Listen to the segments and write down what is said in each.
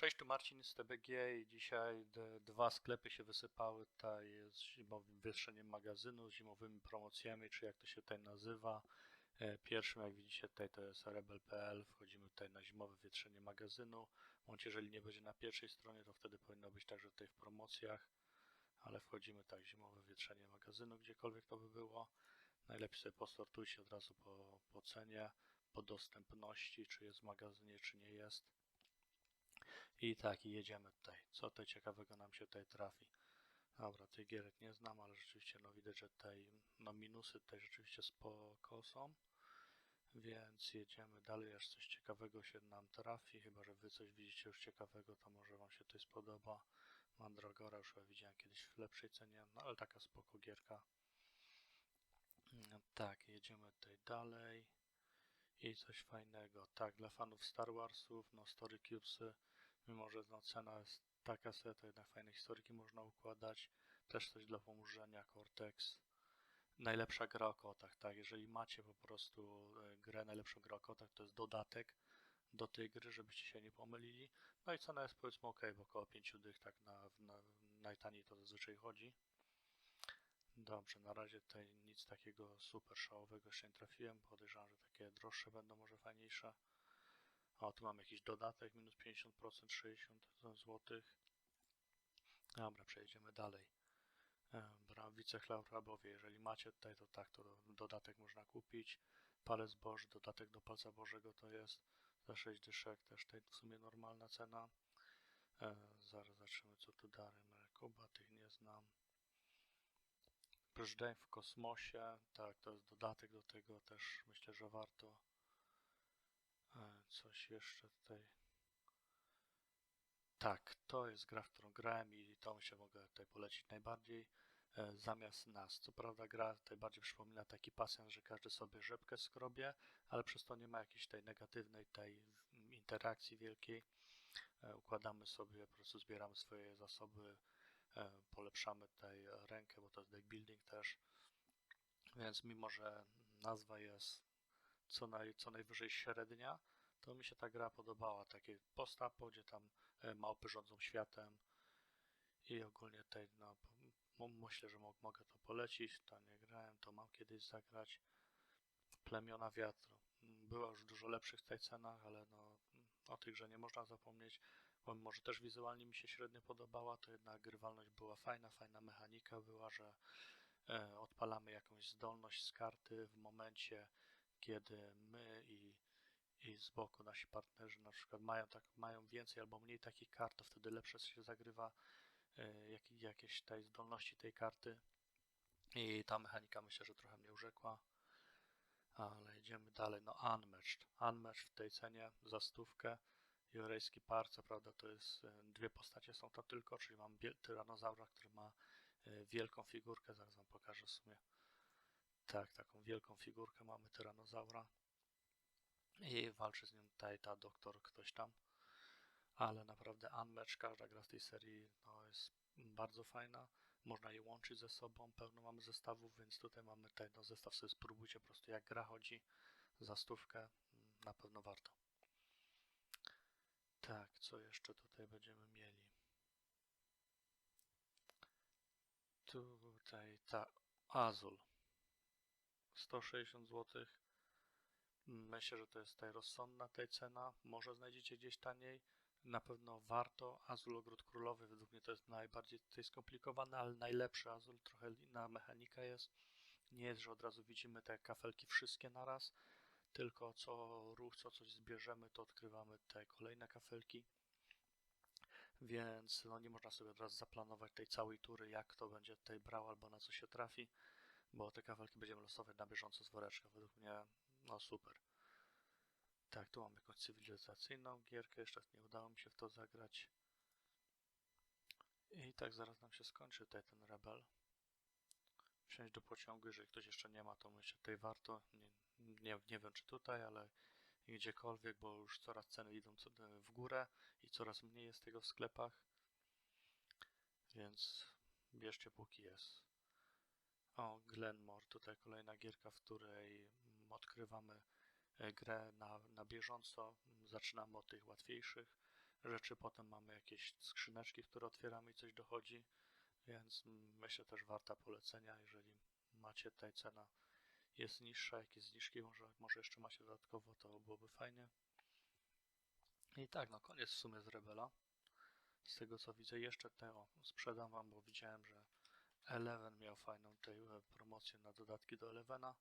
Cześć, tu Marcin z TBG i dzisiaj dwa sklepy się wysypały tutaj z zimowym wytrzeniem magazynu, z zimowymi promocjami, czy jak to się tutaj nazywa. E, Pierwszym, jak widzicie tutaj, to jest rebel.pl. Wchodzimy tutaj na zimowe wietrzenie magazynu. Bądź jeżeli nie będzie na pierwszej stronie, to wtedy powinno być także tutaj w promocjach. Ale wchodzimy tak, zimowe wietrzenie magazynu, gdziekolwiek to by było. Najlepiej sobie posortujcie od razu po, po cenie, po dostępności, czy jest w magazynie, czy nie jest. I tak, i jedziemy tutaj. Co tutaj ciekawego nam się tutaj trafi? Dobra, tych gierek nie znam, ale rzeczywiście no widać, że tutaj no minusy tutaj rzeczywiście spoko są. Więc jedziemy dalej, aż coś ciekawego się nam trafi. Chyba, że wy coś widzicie już ciekawego, to może wam się tutaj spodoba. Mandragora już chyba widziałem kiedyś w lepszej cenie, no ale taka spoko gierka. No, tak, jedziemy tutaj dalej. I coś fajnego. Tak, dla fanów Star Warsów, no Story Cubesy, mimo że no, cena jest taka sobie, to jednak fajne historyki można układać. Też coś dla pomóżenia, Cortex. Najlepsza gra o kotach, tak, jeżeli macie po prostu e, grę, najlepszą grę o kotach, to jest dodatek do tej gry, żebyście się nie pomylili. No i cena jest powiedzmy ok, bo około 5 dych, tak na, na najtaniej to zazwyczaj chodzi. Dobrze, na razie tutaj nic takiego super szałowego jeszcze nie trafiłem. Podejrzewam, że takie droższe będą może fajniejsze. O, tu mam jakiś dodatek, minus 50%, 60 zł. Dobra, przejedziemy dalej. Dobra, wicechlaurabowie, jeżeli macie tutaj, to tak, to dodatek można kupić. Palec Boży, dodatek do palca Bożego to jest za 6 dyszek, też tutaj w sumie normalna cena. E, zaraz zobaczymy, co tu dalej. Kuba, tych nie znam. Brzdeń w kosmosie, tak, to jest dodatek do tego, też myślę, że warto. E, Coś jeszcze tutaj. Tak, to jest gra, w którą grałem i mi się mogę tutaj polecić najbardziej. E, Zamiast nas. Co prawda gra tutaj bardziej przypomina taki pasjans, że każdy sobie rzepkę skrobie, ale przez to nie ma jakiejś tej negatywnej tej interakcji wielkiej. E, Układamy sobie, po prostu zbieramy swoje zasoby, polepszamy tutaj rękę, bo to jest deck building też. Więc mimo, że nazwa jest co, naj, co najwyżej średnia, to mi się ta gra podobała. Takie postapo, gdzie tam e, małpy rządzą światem i ogólnie tutaj no, myślę, że mo- mogę to polecić. To nie grałem, to mam kiedyś zagrać. Plemiona Wiatru. Była już w dużo lepszych tutaj cenach, ale no, o tych, że nie można zapomnieć. Bo mimo, że też wizualnie mi się średnio podobała, to jednak grywalność była fajna, fajna mechanika była, że e, odpalamy jakąś zdolność z karty w momencie, kiedy my i, i z boku nasi partnerzy na przykład mają, tak, mają więcej albo mniej takich kart, to wtedy lepsze się zagrywa e, jak, jakieś tej zdolności tej karty. I ta mechanika myślę, że trochę mnie urzekła. Ale idziemy dalej. No Unmatched. Unmatched w tej cenie za stówkę. Jorejski par, co prawda to jest e, dwie postacie są to tylko, czyli mam tyranozaura, który ma e, wielką figurkę, zaraz wam pokażę w sumie. Tak, taką wielką figurkę mamy tyranozaura. I walczy z nim tutaj ta doktor ktoś tam. Ale naprawdę Unmatched, każda gra z tej serii no, jest bardzo fajna. Można je łączyć ze sobą, pełno mamy zestawów, więc tutaj mamy ten no, zestaw, sobie spróbujcie po prostu jak gra chodzi za stówkę, mm, na pewno warto. Tak, co jeszcze tutaj będziemy mieli? Tutaj ta Azul. 160 zł. Myślę, że to jest tutaj rozsądna tej cena. Może znajdziecie gdzieś taniej. Na pewno warto. Azul Ogród Królowy według mnie to jest najbardziej tutaj skomplikowane, ale najlepszy Azul. Trochę inna mechanika jest. Nie jest, że od razu widzimy te kafelki wszystkie naraz, tylko co ruch, co coś zbierzemy, to odkrywamy te kolejne kafelki. Więc no, nie można sobie od razu zaplanować tej całej tury, jak kto będzie tutaj brał albo na co się trafi, bo te kafelki będziemy losować na bieżąco z woreczka. Według mnie no super. Tak, tu mam jakąś cywilizacyjną gierkę, jeszcze nie udało mi się w to zagrać. I tak zaraz nam się skończy tutaj ten rebel. Wsiąść do pociągu, jeżeli ktoś jeszcze nie ma, to myślę, tutaj warto. Nie, nie, nie wiem czy tutaj, ale gdziekolwiek, bo już coraz ceny idą w górę i coraz mniej jest tego w sklepach. Więc bierzcie póki jest. O, Glenmore, tutaj kolejna gierka, w której mm, odkrywamy e, grę na, na bieżąco. Mm, Zaczynamy od tych łatwiejszych, rzeczy. Potem mamy jakieś skrzyneczki, które otwieramy i coś dochodzi, więc mm, myślę też warta polecenia, jeżeli macie tutaj cena jest niższa, jakieś zniżki może, może jeszcze macie dodatkowo, to byłoby fajnie. I tak, no koniec w sumie z Rebela. Z tego co widzę, jeszcze te o, sprzedam wam, bo widziałem, że Eleven miał fajną tej e, promocję na dodatki do Elevena.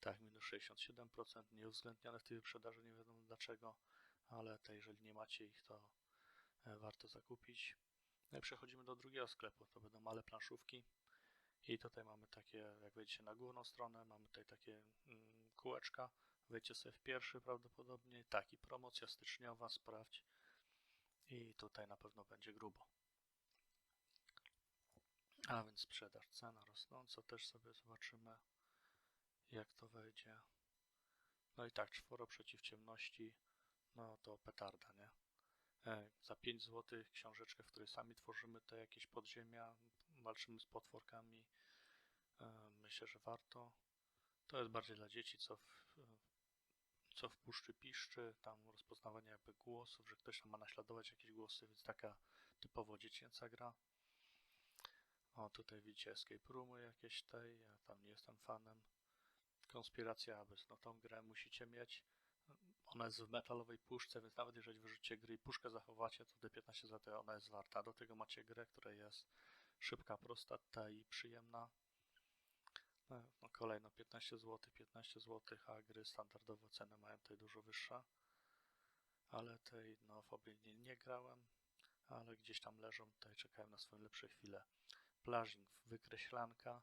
Tak, minus 67%, nieuwzględnione w tej wyprzedaży, nie wiadomo dlaczego, ale te, jeżeli nie macie ich, to e, warto zakupić. No i przechodzimy do drugiego sklepu, to będą małe planszówki. I tutaj mamy takie, jak wejdziecie na główną stronę, mamy tutaj takie mm, kółeczka. Wejdźcie sobie w pierwszy prawdopodobnie. Tak, i promocja styczniowa, sprawdź. I tutaj na pewno będzie grubo. A więc sprzedaż, cena rosnąca, też sobie zobaczymy jak to wejdzie. No i tak, czworo przeciw ciemności, no to petarda, nie? E, za 5 zł książeczkę, w której sami tworzymy te jakieś podziemia, walczymy z potworkami. E, myślę, że warto. To jest bardziej dla dzieci, co w, co w puszczy piszczy, tam rozpoznawanie jakby głosów, że ktoś tam ma naśladować jakieś głosy, więc taka typowo dziecięca gra. O, tutaj widzicie escape roomy jakieś tej, ja tam nie jestem fanem. Konspiracja Abyss, no tą grę musicie mieć. Ona jest w metalowej puszce, więc nawet jeżeli wyrzucicie gry i puszkę zachowacie, to te 15 zł ona jest warta. Do tego macie grę, która jest szybka, prosta ta i przyjemna. No, no kolejno 15 zł, 15 zł, a gry standardowo ceny mają tutaj dużo wyższe. Ale tej no w obie nie, nie grałem, ale gdzieś tam leżą, tutaj czekają na swoje lepsze chwile. Plażing, wykreślanka,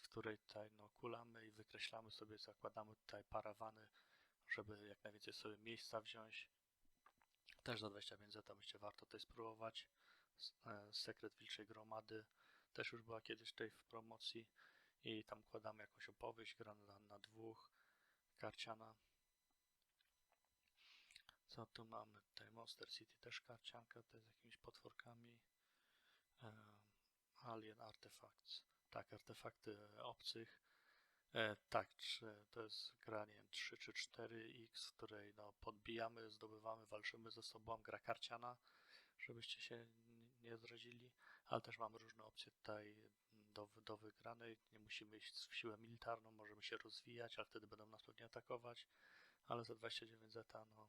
w której tutaj no, kulamy i wykreślamy sobie, zakładamy tutaj parawany, żeby jak najwięcej sobie miejsca wziąć. Też za 25 zeta myślę warto tutaj spróbować. E, Sekret Wilczej Gromady też już była kiedyś tutaj w promocji i tam kładamy jakąś opowieść, gra na, na dwóch, karciana. Co tu mamy? Tutaj Monster City też karcianka, tutaj z jakimiś potworkami. E, Alien Artifacts. Tak, artefakty obcych. E, tak, czy, to jest gra, nie wiem, 3 czy 4x, w której no, podbijamy, zdobywamy, walczymy ze sobą, gra karciana, żebyście się nie zrazili, ale też mamy różne opcje tutaj do, do wygranej. Nie musimy iść w siłę militarną, możemy się rozwijać, ale wtedy będą nas pewnie atakować, ale za 29 zeta, no,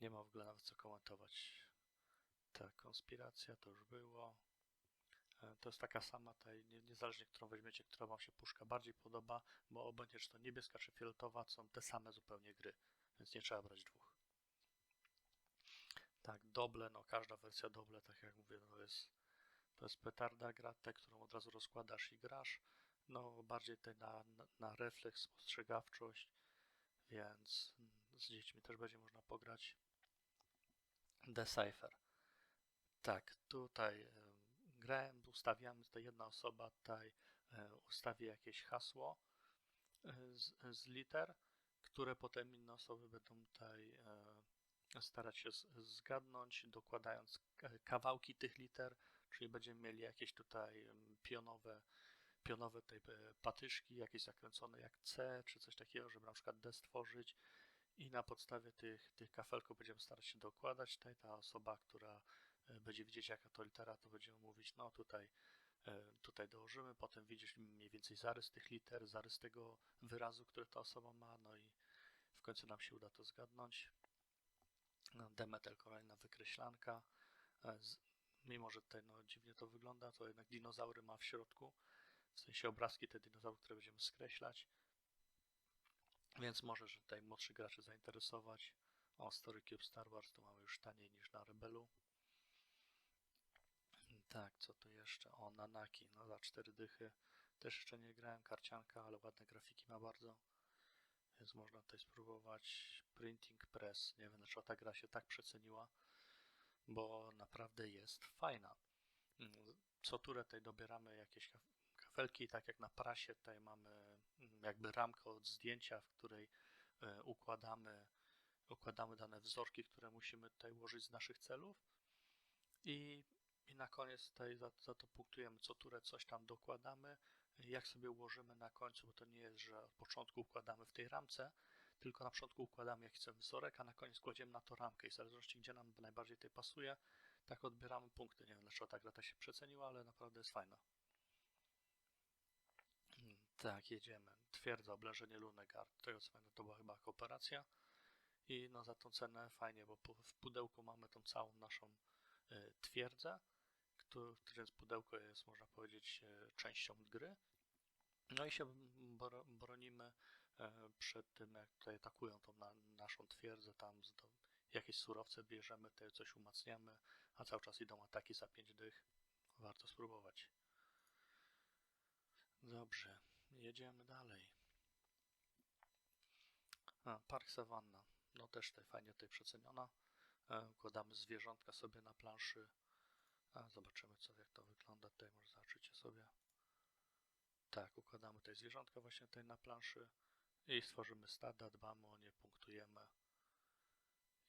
nie ma w ogóle nawet co komentować. Ta konspiracja to już było. E, to jest taka sama, tutaj, niezależnie którą weźmiecie, która Wam się puszka bardziej podoba, bo obojętnie czy to niebieska czy fioletowa, są te same zupełnie gry, więc nie trzeba brać dwóch. Tak, doble, no każda wersja doble, tak jak mówię, no jest, to jest petarda gra, te, którą od razu rozkładasz i grasz, no bardziej tutaj na, na, na refleks, spostrzegawczość, więc z dziećmi też będzie można pograć. Decipher. Tak, tutaj grałem, ustawiamy tutaj jedna osoba tutaj e, ustawi jakieś hasło e, z, z liter, które potem inne osoby będą tutaj e, starać się zgadnąć, dokładając kawałki tych liter, czyli będziemy mieli jakieś tutaj pionowe, pionowe tej patyszki, jakieś zakręcone jak C, czy coś takiego, żeby na przykład D stworzyć i na podstawie tych, tych kafelków będziemy starać się dokładać. Tutaj ta osoba, która będzie widzieć jaka to litera, to będziemy mówić, no tutaj, e, tutaj dołożymy, potem widzisz mniej więcej zarys tych liter, zarys tego wyrazu, który ta osoba ma, no i w końcu nam się uda to zgadnąć. No, Demetel kolejna wykreślanka. E, mimo, że tutaj no, dziwnie to wygląda, to jednak dinozaury ma w środku, w sensie obrazki te dinozaury, które będziemy skreślać. Więc może, że tutaj młodszy graczy zainteresować. O, Story Cube Star Wars to mamy już taniej niż na Rebelu. Tak, co tu jeszcze? O, Nanaki, no za cztery dychy. Też jeszcze nie grałem, karcianka, ale ładne grafiki ma bardzo. Więc można tutaj spróbować. Printing Press. Nie wiem, dlaczego ta gra się tak przeceniła, bo naprawdę jest fajna. Mm, co turę tutaj dobieramy jakieś kafelki, tak jak na prasie tutaj mamy mm, jakby ramkę od zdjęcia, w której e, układamy, układamy dane wzorki, które musimy tutaj ułożyć z naszych celów. I i na koniec tutaj za, za to punktujemy co turę, coś tam dokładamy. Jak sobie ułożymy na końcu, bo to nie jest, że od początku układamy w tej ramce, tylko na początku układamy jakiś wzorek, a na koniec kładziemy na to ramkę i w zależności gdzie nam najbardziej tej pasuje, tak odbieramy punkty. Nie wiem dlaczego ta gra tak się przeceniła, ale naprawdę jest fajna. Mm, Tak, jedziemy. Twierdza, oblężenie Lunegard. Tego co pamiętam, to była chyba kooperacja. I no za tą cenę fajnie, bo w pudełku mamy tą całą naszą y, twierdzę, któ- którym pudełko jest, można powiedzieć, y, częścią gry. No i się bro- bronimy e, przed tym, jak tutaj atakują tą na, naszą twierdzę, tam jakieś surowce bierzemy, te coś umacniamy, a cały czas idą ataki za 5 dych. Warto spróbować. Dobrze, jedziemy dalej. A, Park Savanna. No też tutaj fajnie tutaj przeceniona. E, Układamy zwierzątka sobie na planszy. A, zobaczymy co, jak to wygląda. Tutaj może zobaczycie sobie. Tak, układamy tutaj zwierzątka właśnie tutaj na planszy i stworzymy stada, dbamy o nie, punktujemy.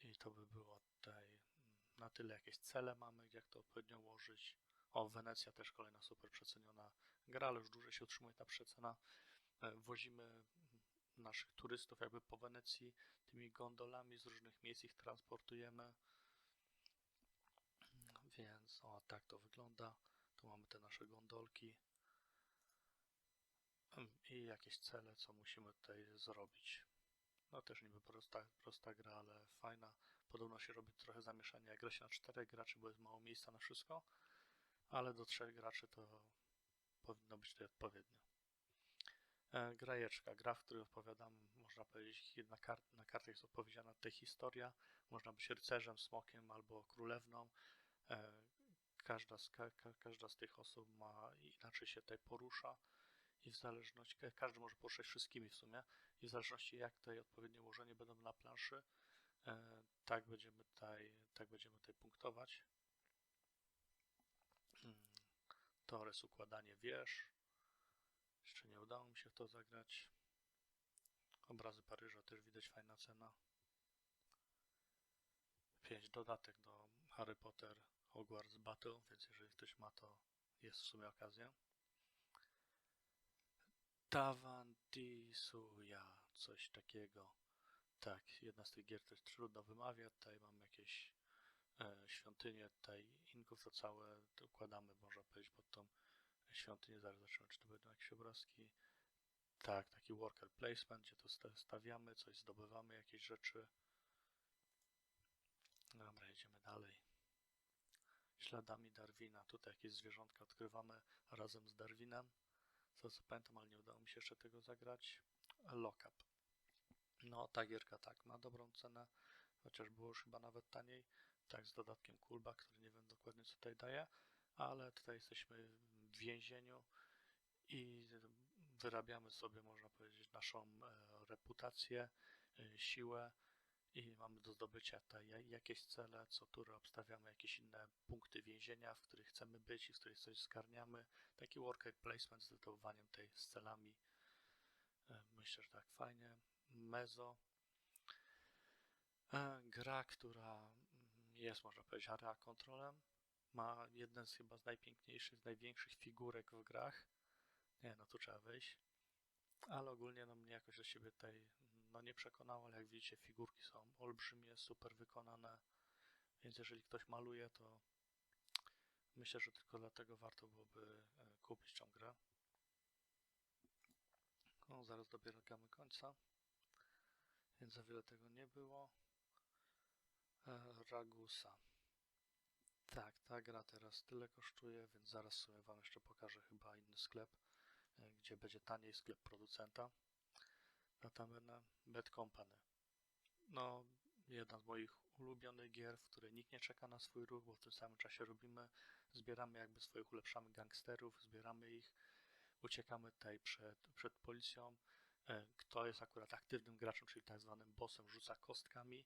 I to by było tutaj mm, na tyle jakieś cele mamy, jak to odpowiednio ułożyć. O, Wenecja też kolejna super przeceniona gra, ale już dłużej się utrzymuje ta przecena. E, Wozimy mm, naszych turystów jakby po Wenecji tymi gondolami z różnych miejsc ich transportujemy. Więc o, tak to wygląda. Tu mamy te nasze gondolki i jakieś cele, co musimy tutaj zrobić. No też niby prosta, prosta gra, ale fajna. Podobno się robi trochę zamieszania, jak gra się na czterech graczy, bo jest mało miejsca na wszystko, ale do trzech graczy to powinno być tutaj odpowiednio. E, grajeczka, gra, w której odpowiadam, można powiedzieć, na, kart, na kartach jest odpowiedziana tutaj historia. Można być rycerzem, smokiem albo królewną. E, każda, z, ka, ka, każda z tych osób ma inaczej się tutaj porusza i w zależności, ka- każdy może poruszać wszystkimi w sumie, i w zależności jak tutaj odpowiednie ułożenie będą na planszy, e, tak będziemy tutaj, tak będziemy tutaj punktować. Mm, Torres, układanie wież. Jeszcze nie udało mi się w to zagrać. Obrazy Paryża też widać fajna cena. 5 dodatek do Harry Potter Hogwarts Battle, więc jeżeli ktoś ma to jest w sumie okazja. Tavantisuja, coś takiego. Tak, jedna z tych gier też trudno wymawia. Tutaj mamy jakieś e, świątynie, tutaj Inków to całe to układamy, można powiedzieć, pod tą świątynię. Zaraz zobaczymy, czy to będą jakieś obrazki. Tak, taki worker placement, gdzie to sta- stawiamy, coś zdobywamy, jakieś rzeczy. Dobra, dalej. Śladami Darwina. Tutaj jakieś zwierzątka odkrywamy razem z Darwinem. Co co pamiętam, ale nie udało mi się jeszcze tego zagrać. Lockup. No, ta gierka tak, ma dobrą cenę, chociaż było już chyba nawet taniej. Tak, z dodatkiem Kulba, który nie wiem dokładnie co tutaj daje, ale tutaj jesteśmy w więzieniu i wyrabiamy sobie, można powiedzieć, naszą e, reputację, e, siłę i mamy do zdobycia ja- jakieś cele, co tury obstawiamy jakieś inne punkty więzienia, w których chcemy być i w których coś zgarniamy. Taki worker placement z zdobywaniem tej z celami. E, Myślę, że tak fajnie. Mezo. E, Gra, która mm, jest, można powiedzieć, area kontrolem. Ma jeden z chyba z najpiękniejszych, największych figurek w grach. Nie, no tu trzeba wejść. Ale ogólnie no mnie jakoś do siebie tutaj no nie przekonało, ale jak widzicie figurki są olbrzymie, super wykonane. Więc jeżeli ktoś maluje, to myślę, że tylko dlatego warto byłoby e, kupić tą grę. No, zaraz dobiegamy końca, więc za wiele tego nie było. E, Ragusa. Tak, ta gra teraz tyle kosztuje, więc zaraz sobie Wam jeszcze pokażę chyba inny sklep, e, gdzie będzie taniej sklep producenta. Notabene Bad Company. No, jedna z moich ulubionych gier, w której nikt nie czeka na swój ruch, bo w tym samym czasie robimy, zbieramy jakby swoich, ulepszamy gangsterów, zbieramy ich, uciekamy tutaj przed, przed policją. E, Kto jest akurat aktywnym graczem, czyli tak zwanym bossem, rzuca kostkami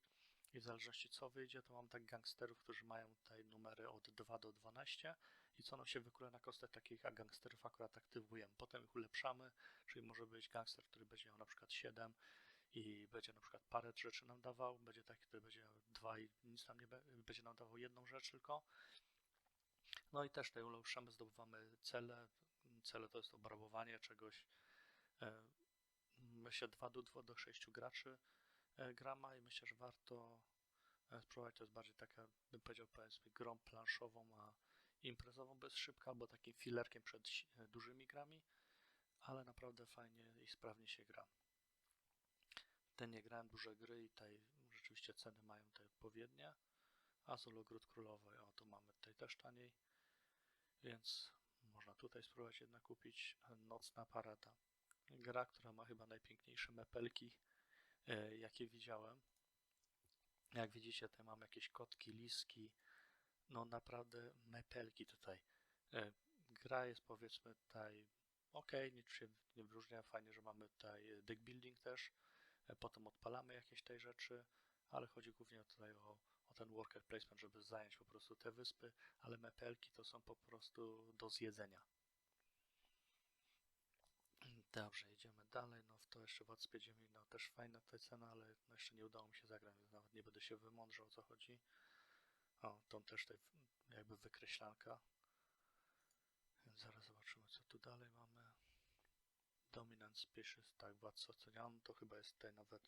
i w zależności co wyjdzie, to mam tak gangsterów, którzy mają tutaj numery od 2 do 12 i co nam się wykuje na kostek takich a gangsterów akurat aktywujemy. Potem ich ulepszamy, czyli może być gangster, który będzie miał na przykład 7 i będzie na przykład parę rzeczy nam dawał, będzie taki, który będzie miał 2 i nic nam nie be- będzie nam dawał jedną rzecz tylko. No i też tutaj ulepszamy, zdobywamy cele. Cele to jest obrabowanie czegoś. E, myślę 2 do 2 do 6 graczy e, grama i myślę, że warto e, spróbować. To jest bardziej taka, bym powiedział, powiedzmy, grą planszową, a imprezową, bez szybka, albo takim filerkiem przed dużymi grami, ale naprawdę fajnie i sprawnie się gra. Ten nie grałem duże gry i tutaj rzeczywiście ceny mają te odpowiednie. Azul Ogród Królowej, o tu mamy tutaj też taniej, więc można tutaj spróbować jednak kupić Nocna Parada. Gra, która ma chyba najpiękniejsze mepelki, e, jakie widziałem. Jak widzicie, tutaj mam jakieś kotki, liski, no naprawdę mepelki tutaj. E, gra jest powiedzmy tutaj ok, nic się nie wyróżnia, fajnie, że mamy tutaj deck building też, e, potem odpalamy jakieś tej rzeczy, ale chodzi głównie tutaj o, o ten worker placement, żeby zająć po prostu te wyspy, ale mepelki to są po prostu do zjedzenia. Dobrze, idziemy dalej, no w to jeszcze w Ziemi, no też fajna ta cena, ale no jeszcze nie udało mi się zagrać, więc nawet nie będę się wymądrzał o co chodzi. O, tą też tutaj jakby wykreślanka. Więc zaraz zobaczymy co tu dalej mamy. Dominant Species, tak, Władca Ocenian, to chyba jest tutaj nawet,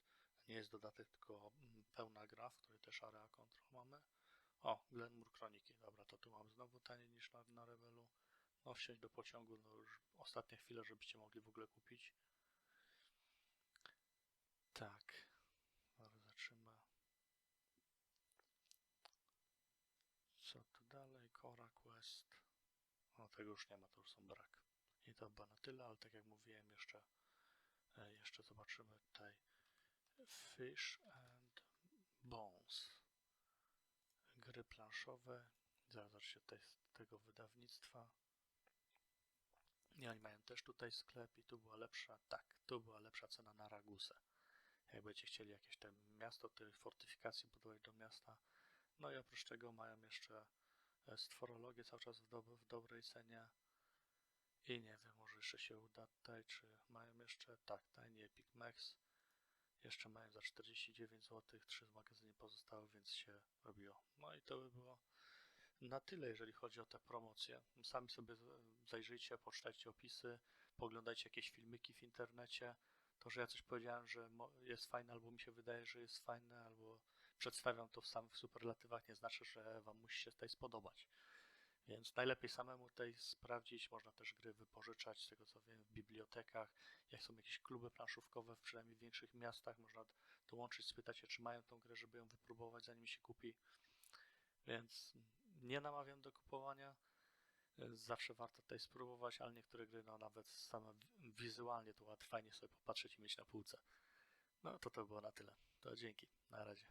nie jest dodatek, tylko mm, pełna gra, w której też area control mamy. O, Glenmore Kroniki, dobra, to tu mam znowu taniej niż na, na Rebelu. No wsiąść do pociągu, no już ostatnie chwile, żebyście mogli w ogóle kupić. Tak, zobaczymy. Co tu dalej? Cora Quest. No tego już nie ma, to już są brak. To chyba na tyle, ale tak jak mówiłem, jeszcze, e, jeszcze zobaczymy tutaj Fish and Bones. Gry planszowe. Zaraz zobaczcie tutaj z tego wydawnictwa. I oni mają też tutaj sklep i tu była lepsza, tak, tu była lepsza cena na Ragusę. Jak będziecie chcieli jakieś tam miasto, te fortyfikacje budować do miasta. No i oprócz tego mają jeszcze e, stworologię cały czas w, w dobrej cenie. I nie wiem, może jeszcze się uda tutaj, czy mają jeszcze, tak, Tiny Epic Max. Jeszcze mają za 49 zł, trzy magazyny pozostały, więc się robiło. No i to by było na tyle, jeżeli chodzi o te promocje. Sami sobie z- zajrzyjcie, poczytajcie opisy, poglądajcie jakieś filmiki w internecie. To, że ja coś powiedziałem, że jest fajne, albo mi się wydaje, że jest fajne, albo przedstawiam to w samych superlatywach, nie znaczy, że Wam musi się tutaj spodobać. Więc najlepiej samemu tutaj sprawdzić. Można też gry wypożyczać, z tego co wiem, w bibliotekach. Jak są jakieś kluby planszówkowe, w przynajmniej w większych miastach, można dołączyć, spytać się, czy mają tą grę, żeby ją wypróbować, zanim się kupi. Więc nie namawiam do kupowania. Zawsze warto tutaj spróbować, ale niektóre gry, no nawet same wi- wizualnie to fajnie sobie popatrzeć i mieć na półce. No to to było na tyle. To dzięki. Na razie.